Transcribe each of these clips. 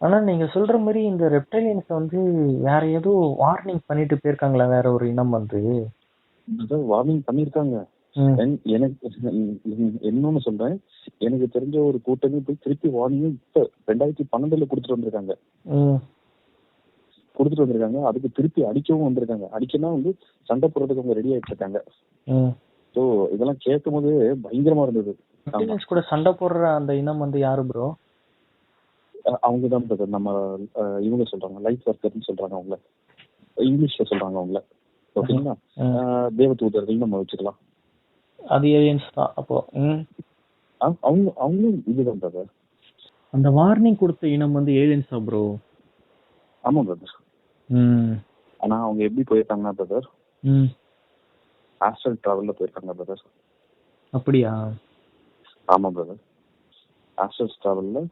ஆனா நீங்க சொல்ற மாதிரி இந்த ரெப்டைலியன்ஸ் வந்து வேற ஏதோ வார்னிங் பண்ணிட்டு போயிருக்காங்களா வேற ஒரு இனம் வந்து. அதான் வார்னிங் பண்ணியிருக்காங்க. எனக்கு இன்னொன்னு சொல்றேன். எனக்கு தெரிஞ்ச ஒரு கூட்டமே போய் திருப்பி வார்னிங் இப்ப ரெண்டாயிரத்தி பன்னெண்டுல கொடுத்துட்டு வந்திருக்காங்க. கொடுத்துட்டு வந்திருக்காங்க. அதுக்கு திருப்பி அடிக்கவும் வந்திருக்காங்க. அடிக்கனா வந்து சண்டை போடுறதுக்கு அவங்க ரெடி ஆயிட்டு இருக்காங்க. ஸோ இதெல்லாம் கேட்கும் போது பயங்கரமா இருந்தது. கூட சண்டை போடுற அந்த இனம் வந்து யாரு ப்ரோ அவங்க தான் brother நம்ம இவங்க சொல்றாங்க லைஃப் ஒர்க்கர்னு சொல்றாங்க அவங்கள. இங்கிலீஷ்ல சொல்றாங்க அவங்கள. ஓகேங்களா? தேவதூதர்கள் நம்ம வச்சுக்கலாம். அது ஏலியன்ஸ் தான் அப்போ. அவங்க அவங்களும் இதுதான் பிரதர் அந்த வார்னிங் கொடுத்த இனம் வந்து ஏலியன்ஸா ப்ரோ ஆமா பிரதர் ஆனா அவங்க எப்படி போயிருக்காங்கன்னா பிரதர் ஆஸ்ட்ரல் டிராவல்ல போயிருக்காங்க பிரதர் அப்படியா? ஆமா பிரதர் ஆஸ்ட்ரல் டிராவல்ல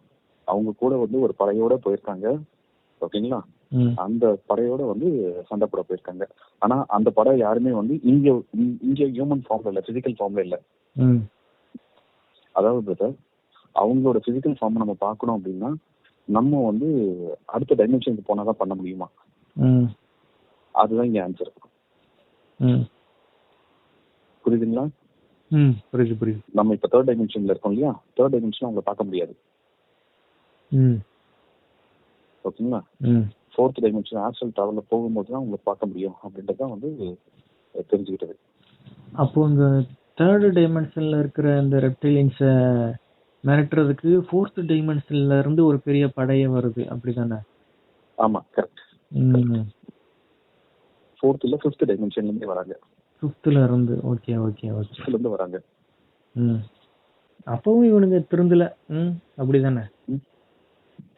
அவங்க கூட வந்து ஒரு படையோட போயிருக்காங்க. ஓகேங்களா? அந்த படையோட வந்து சண்டை போட போயிருக்காங்க. ஆனா அந்த படை யாருமே வந்து இங்க இங்க- ஹியூமன் ஃபார்ம்ல இல்ல பிசிக்கல் ஃபார்ம்ல இல்ல. அதாவது பிரதர் அவங்களோட பிசிக்கல் ஃபார்ம் நம்ம பார்க்கணும் அப்படின்னா நம்ம வந்து அடுத்த டைமென்ஷனுக்கு போனா தான் பண்ண முடியுமா? அதுதான் இங்க ஆன்சர் புரியுதுங்களா? புரியுது புரியுது. நம்ம இப்ப தேர்ட் டைமென்ஷன்ல இருக்கோம் இல்லையா? தேர்ட் டைமென்ஷன் அவங்கள பார்க்க முடியாது. ஓகேங்களா? ஃபோர்த் டைமென்ஷன் ஆஸ்ட்ரல் டிராவல்ல போகும்போது தான் அவங்களை பார்க்க முடியும் அப்படின்றது தான் வந்து தெரிஞ்சுக்கிட்டது. அப்போ இந்த தேர்டு டைமென்ஷன்ல இருக்கிற இந்த ரெப்டைலியன்ஸை மிரட்டுறதுக்கு ஃபோர்த் டைமென்ஷன்ல இருந்து ஒரு பெரிய படையே வருது. அப்படிதானே? ஆமா கரெக்ட் ம். ஃபோர்த் இல்ல ஃபிஃப்த் டைமென்ஷன்ல இருந்தே வராங்க. ஃபிஃப்த்ல இருந்து ஓகே ஓகே ஓகே ஃபிஃப்த்ல இருந்து வராங்க. ம். அப்பவும் இவனுங்க திருந்தல. ம் அப்படிதானே?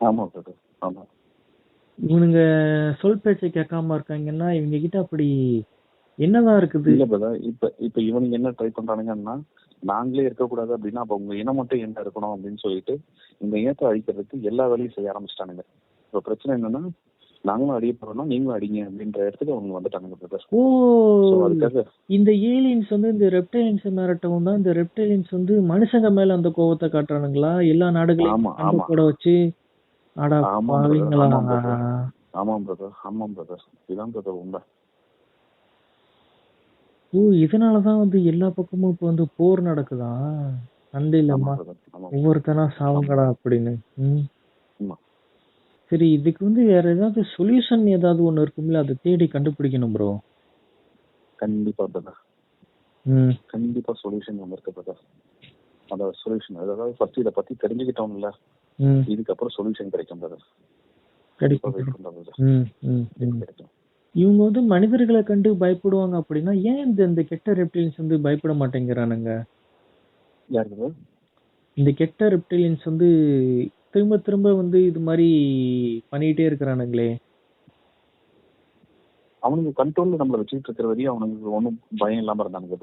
ஆமா பிரதர் ஆமா. இவனுங்க சொல் பேச்சை கேட்காம இருக்காங்கன்னா இவங்க கிட்ட அப்படி என்னதான் இருக்குது? இல்ல பிரதர் இப்ப இப்ப இவனுங்க என்ன ட்ரை பண்றானுங்கன்னா நாங்களே இருக்கக்கூடாது அப்படின்னா அப்ப உங்க இனம் மட்டும் என்ன இருக்கணும் அப்படின்னு சொல்லிட்டு இந்த இனத்தை அழிக்கிறதுக்கு எல்லா வேலையும் செய்ய ஆரம்பிச்சிட்டானுங்க. இப்ப பிரச்சனை என்னன்னா நாங்களும் அடிய போறோம்னா நீங்களும் அடிங்க அப்படின்ற இடத்துக்கு அவங்க வந்துட்டானுங்க பிரதர் ஓ! இந்த ஏலியன்ஸ் வந்து இந்த ரெப்டைலியன்ஸ் மிரட்டவும் தான் இந்த ரெப்டைலியன்ஸ் வந்து மனுஷங்க மேல அந்த கோவத்தை காட்டுறானுங்களா? எல்லா நாடுகளையும் ஆமா, ஆமா. போட வச்சு ஆமாம் பிரதர் ஆமாம் பிரதர் பிரதர் உண்மை. ஓ இதனாலதான் வந்து எல்லா பக்கமும் இப்ப வந்து போர் நடக்குதா? சண்டை ஆமா ஒவ்வொருத்தனா சாவுங்கடா அப்படின்னு. சரி இதுக்கு வந்து வேற ஏதாவது சொல்யூஷன் ஏதாவது ஒண்ணு இருக்கும்ல? அதை தேடி கண்டுபிடிக்கணும் ப்ரோ கண்டிப்பா பிரதர் கண்டிப்பா சொல்யூஷன் ஒன்று இருக்கு பிரதர் அந்த சொல்யூஷன் அதாவது ஃபர்ஸ்ட் இதை பத்தி தெரிஞ்சுக்கிட்டோம்ல. இதுக்கப்புறம் சொல்யூஷன் கிடைக்கும் பிரதர் கிடைக்கும் இவங்க வந்து மனிதர்களை கண்டு பயப்படுவாங்க அப்படின்னா ஏன் இந்த இந்த கெட்ட ரெப்டிலியன்ஸ் வந்து பயப்பட மாட்டேங்கிறானுங்க? யார் பிரதர் இந்த கெட்ட ரெப்டிலியன்ஸ் வந்து திரும்ப திரும்ப வந்து இது மாதிரி பண்ணிட்டே இருக்கிறானுங்களே. அவனுங்க கண்ட்ரோல்ல நம்மள வச்சுட்டு இருக்கிற வரையும் அவனுக்கு ஒன்றும் பயம் இல்லாம இருந்தானுங்க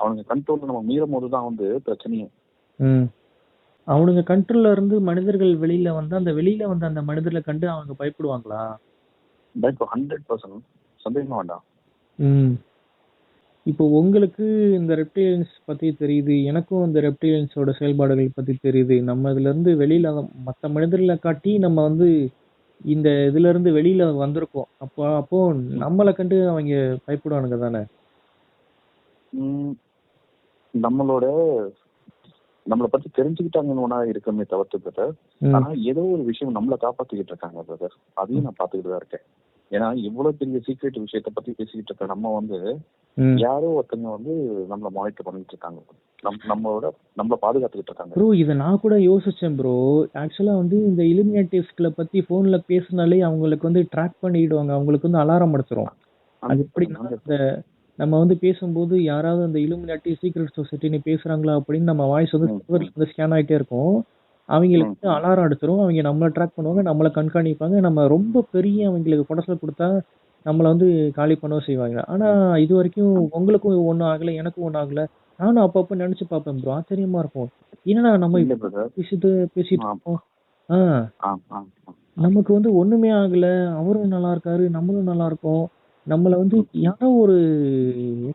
அவனுங்க கண்ட்ரோல்ல நம்ம மீறும் போது தான் வந்து பிரச்சனையே ம். அவனுங்க கண்ட்ரோல்ல இருந்து மனிதர்கள் வெளியில வந்து அந்த வெளியில வந்து அந்த மனிதர்களை கண்டு அவங்க பயப்படுவாங்களா? பயப்போ ஹண்ட்ரட் பர்சன்ட் சந்தேகமா வேண்டாம். ம். இப்போ உங்களுக்கு இந்த ரெப்டிலியன்ஸ் பத்தி தெரியுது எனக்கும் இந்த ரெப்டிலியன்ஸோட செயல்பாடுகள் பத்தி தெரியுது. நம்ம இதுல இருந்து வெளியில மற்ற மனிதர்களை காட்டி நம்ம வந்து இந்த இதுல இருந்து வெளியில வந்திருக்கோம். அப்போ அப்போ நம்மளை கண்டு அவங்க பயப்படுவானுங்க தானே? நம்மளோட நம்மளை பத்தி தெரிஞ்சுக்கிட்டாங்கன்னு ஒண்ணா இருக்குமே தவிர்த்து பிரதர் ஆனா ஏதோ ஒரு விஷயம் நம்மளை காப்பாத்திக்கிட்டு இருக்காங்க பிரதர் அதையும் நான் பாத்துக்கிட்டு தான் இருக்கேன். ஏன்னா இவ்வளவு பெரிய சீக்ரெட் விஷயத்த பத்தி பேசிக்கிட்டு இருக்க நம்ம வந்து. யாரோ ஒருத்தங்க வந்து நம்மள மானிட்டர் பண்ணிட்டு இருக்காங்க. நம் நம்மளோட நம்மள பாதுகாத்துக்கிட்டு இருக்காங்க. ப்ரோ இதை நான் கூட யோசிச்சேன் ப்ரோ ஆக்சுவலா வந்து இந்த இலுமினேட்டிவ்ஸ்களை பத்தி போன்ல பேசினாலே அவங்களுக்கு வந்து ட்ராக் பண்ணிடுவாங்க. அவங்களுக்கு வந்து அலாரம் அடிச்சிரும். அது இந்த நம்ம வந்து பேசும்போது யாராவது அந்த இலுமினாட்டி சீக்ரெட் சொசைட்டின்னு பேசுறாங்களா அப்படின்னு நம்ம வாய்ஸ் வந்து ம், server ல வந்து ஸ்கேன் ஆயிட்டே இருக்கும். அவங்களுக்கு வந்து அலாரம் அடிச்சிரும். அவங்க நம்மள ட்ராக் பண்ணுவாங்க நம்மள கண்காணிப்பாங்க. நம்ம ரொம்ப பெரிய அவங்களுக்கு குடசல கொடுத்தா நம்மள வந்து காலி பண்ணவும் செய்வாங்க. ஆனா இது வரைக்கும் உங்களுக்கும் ஒண்ணும் ஆகல எனக்கும் ஒண்ணும் ஆகல. நானும் அப்பப்ப நினைச்சு பார்ப்பேன் ப்ரோ ஆச்சரியமா இருக்கும். என்னடா நம்ம பேசிட்டு பேசிட்டு. இருக்கோம்? ஆ. ஆ ஆ. நமக்கு வந்து ஒண்ணுமே ஆகல. அவரும் நல்லா இருக்காரு நம்மளும் நல்லா இருக்கோம். நம்மள வந்து யாரோ ஒரு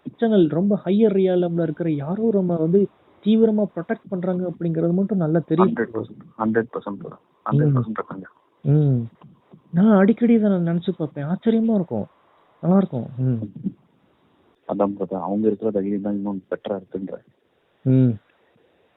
எக்ஸ்டர்னல் ரொம்ப ஹையர் ரியாலம்ல இருக்கிற யாரோ நம்ம வந்து தீவிரமா ப்ரொடெக்ட் பண்றாங்க அப்படிங்கறது மட்டும் நல்லா தெரியும். ஹண்ட்ரட் பர்சன்ட் ஹண்ட்ரட் பர்சன்ட் ம். நான் அடிக்கடி இதை நான் நினச்சி பார்ப்பேன். ஆச்சரியமா இருக்கும். நல்லா இருக்கும். ம். அதான் அவங்க இருக்கிற தைரியம் தான் இன்னும் பெட்டரா இருக்குன்ற. ம்.